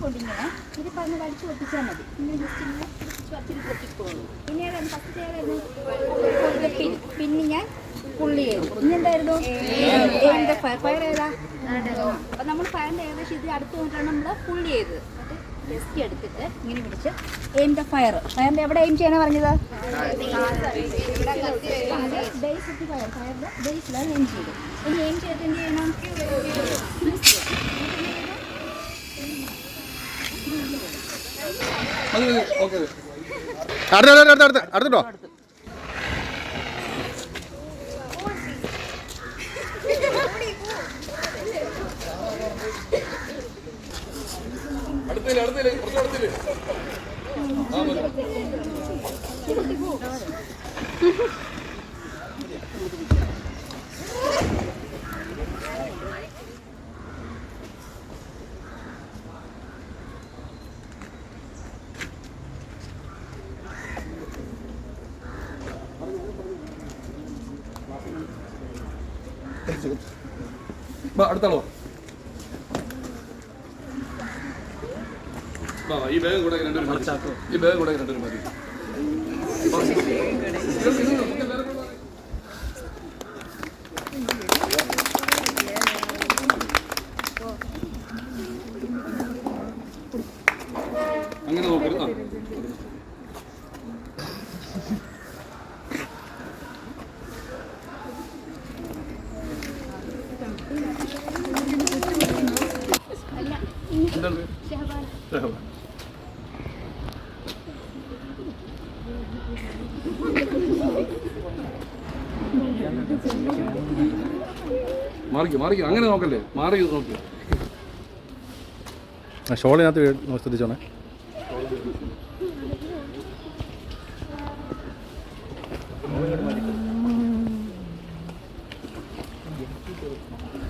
കൊണ്ട് ഇങ്ങനെ ഇത് പറഞ്ഞ് വലിച്ചു പൊട്ടിച്ചാൽ മതി. ഇങ്ങനെ ജസ്റ്റ് ഇങ്ങനെ വച്ചിട്ട് പൊട്ടിക്കോളൂ. പിന്നെ ഏതായിരുന്നു ഫസ്റ്റ് ഏതായിരുന്നു പിന്നെ ഞാൻ പുള്ളി ചെയ്തു ഇനി എന്തായിരുന്നു? എന്റെ ഫയർ ഫയർ ഏതാ? അപ്പം നമ്മൾ ഫയറിന്റെ ഏകദേശം ഇത് അടുത്ത് കൊണ്ടാണ് നമ്മൾ പുള്ളി ചെയ്തത്. എടുത്തിട്ട് ഇങ്ങനെ പിടിച്ച് എയിമിന്റെ ഫയർ ഫയറിന്റെ എവിടെ എയിം ചെയ്യാനാണ് പറഞ്ഞത്? ബേസ് ഫയർ ഫയറിന്റെ ബേസിലാണ് എയിം ചെയ്തത്. ഇനി എയിം ചെയ്തിട്ട് എന്ത് ചെയ്യണം മതി മതി ഓക്കെ അടുത്ത അടുത്ത അടുത്ത അടുത്ത അടുത്തില്ല അടുത്തില്ല കുറച്ച് അടുത്തില്ല അടുത്താളോ ഈ ബാഗ് കൂടെ രണ്ടുപേരും. ഈ ബാഗ് കൂടെ രണ്ടുപേരും മതി. അങ്ങനെ നോക്കരുത് എന്താണ്? ഷഹബാൻ. മാറിക്കോ മാറിക്കോ അങ്ങനെ നോക്കല്ലേ മാറി നോക്ക് ആ ഷോളിനകത്ത് ശ്രദ്ധിച്ചോണേ Thank രണ്ട്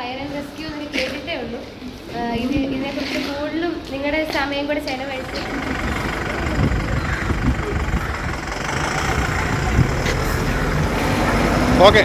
ഫയർ ആൻഡ് റെസ്ക്യൂ എന്ന് കേട്ടിട്ടേ ഉള്ളൂ. ഇത് ഇതിനെക്കുറിച്ച് കൂടുതലും നിങ്ങളുടെ സമയം കൂടെ ചെലവഴിച്ച്. ഓക്കെ